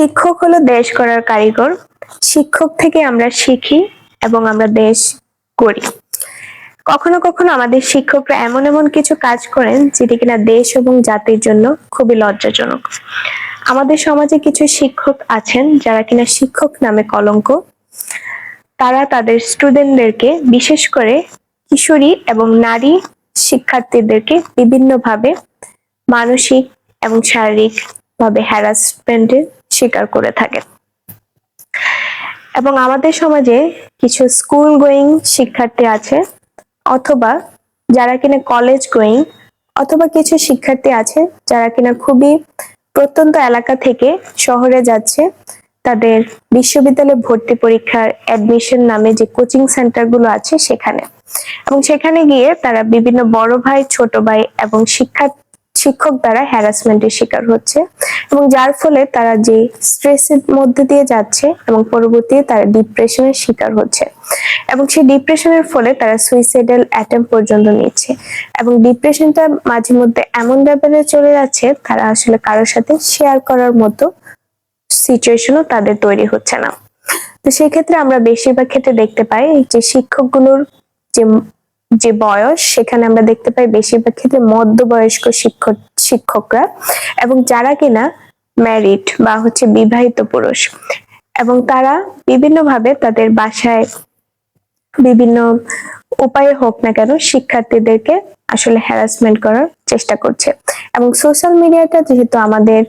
শিক্ষক হলো দেশ গড়ার কারিগর। শিক্ষক থেকে আমরা শিখি এবং আমরা দেশ গড়ি। কখনো কখনো আমাদের শিক্ষকরা এমন এমন কিছু কাজ করেন যেটি কিনা দেশ এবং জাতির জন্য খুবই লজ্জাজনক। আমাদের সমাজে কিছু শিক্ষক আছেন যারা কিনা শিক্ষক নামে কলঙ্ক। তারা তাদের স্টুডেন্টদেরকে বিশেষ করে কিশোরী এবং নারী শিক্ষার্থীদেরকে বিভিন্নভাবে মানসিক এবং শারীরিক ভাবে হ্যারাসমেন্টের শিকার করে থাকে। এবং আমাদের সমাজে কিছু স্কুল গোয়িং শিক্ষার্থী আছে, অথবা যারা কিনা কলেজ গোয়িং অথবা কিছু শিক্ষার্থী আছে যারা কিনা খুবই প্রত্যন্ত এলাকা থেকে শহরে যাচ্ছে, তাদের বিশ্ববিদ্যালয়ে ভর্তি পরীক্ষার অ্যাডমিশন নামে যে কোচিং সেন্টারগুলো আছে সেখানে। এবং সেখানে গিয়ে তারা বিভিন্ন বড় ভাই, ছোট ভাই এবং শিক্ষা শিক্ষক দ্বারা হ্যারাসমেন্টের শিকার হচ্ছে এবং যার ফলে তারা যে স্ট্রেসের মধ্যে দিয়ে যাচ্ছে এবং পরবর্তীতে তারা ডিপ্রেশনের শিকার হচ্ছে এবং সেই ডিপ্রেশনের ফলে তারা সুইসাইডাল অ্যাটেম্প পর্যন্ত নিচ্ছে এবং ডিপ্রেশনটা মাঝে মধ্যে এমন লেভেলে চলে যাচ্ছে, তারা আসলে কারোর সাথে শেয়ার করার মতো সিচুয়েশনও তাদের তৈরি হচ্ছে না। তো সেই ক্ষেত্রে আমরা বেশিরভাগ ক্ষেত্রে দেখতে পাই যে শিক্ষকগুলোর যে যে বয়স, সেখানে আমরা দেখতে পাই বেশিরভাগ ক্ষেত্রে মধ্যবয়স্ক শিক্ষক, শিক্ষকরা এবং যারা কিনা ম্যারিড বা হচ্ছে বিবাহিত পুরুষ এবং তারা বিভিন্নভাবে তাদের বাসায় বিভিন্ন উপায়ে হোক না কেন শিক্ষার্থীদেরকে আসলে হ্যারাসমেন্ট করার চেষ্টা করছে এবং সোশ্যাল মিডিয়াটা যেহেতু আমাদের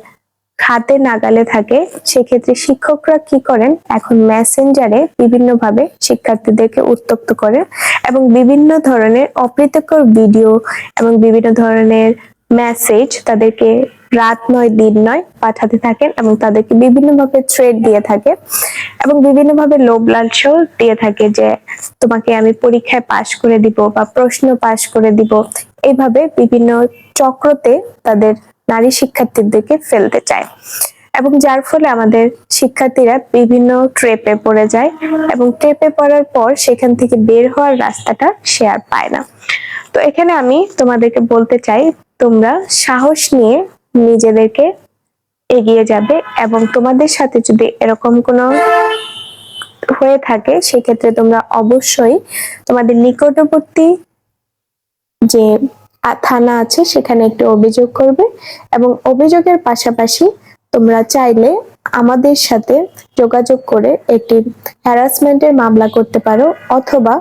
হাতে নাগালে থাকে, সেক্ষেত্রে শিক্ষকরা কি করেন? এখন মেসেঞ্জারে বিভিন্নভাবে শিক্ষার্থীদেরকে উত্তক্ত করে এবং বিভিন্ন ধরনের অপ্রীতকর ভিডিও এবং বিভিন্ন ধরনের মেসেজ তাদেরকে রাত নয়, দিন নয় পাঠাতে থাকেন এবং তাদেরকে বিভিন্নভাবে থ্রেড দিয়ে থাকে এবং বিভিন্নভাবে লোভ লালসাও দিয়ে থাকে যে তোমাকে আমি পরীক্ষায় পাশ করে দিব বা প্রশ্ন পাশ করে দিব। এইভাবে বিভিন্ন চক্রতে তাদের নারী শিক্ষার্থীদেরকে ফেলতে চায়। এবং যার ফলে আমাদের শিক্ষার্থীরা বিভিন্ন ট্রেপে পড়ে যায় এবং ট্রেপে পড়ার পর সেখান থেকে বের হওয়ার রাস্তাটা সে আর পায় না। তো এখানে আমি তোমাদেরকে বলতে চাই, তোমরা সাহস নিয়ে নিজেদেরকে এগিয়ে যাবে এবং তোমাদের সাথে যদি এরকম কোনো হয়ে থাকে, সেক্ষেত্রে তোমরা অবশ্যই তোমাদের নিকটবর্তী যে থানা আছে, সেখানে একটি অভিযোগ করবে এবং অভিযোগের পাশাপাশি তোমরা চাইলে আমাদের সাথে যোগাযোগ করে একটি হ্যারাসমেন্টের মামলা করতে পারো, অথবা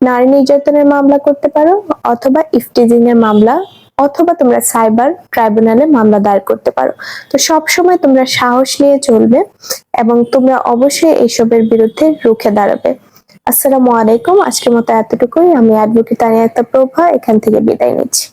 নারী নির্যাতনের মামলা করতে পারো, অথবা ইফটিজিং এর মামলা, অথবা তোমরা সাইবার ট্রাইব্যুনালে মামলা দায়ের করতে পারো। তো সব সময় তোমরা সাহস নিয়ে চলবে এবং তোমরা অবশ্যই এইসবের বিরুদ্ধে রুখে দাঁড়াবে। আসসালামু আলাইকুম, আজকের মতো এতটুকুই। আমি অ্যাডভোকেট আনিয়া একটা প্রভা, এখান থেকে বিদায় নিচ্ছি।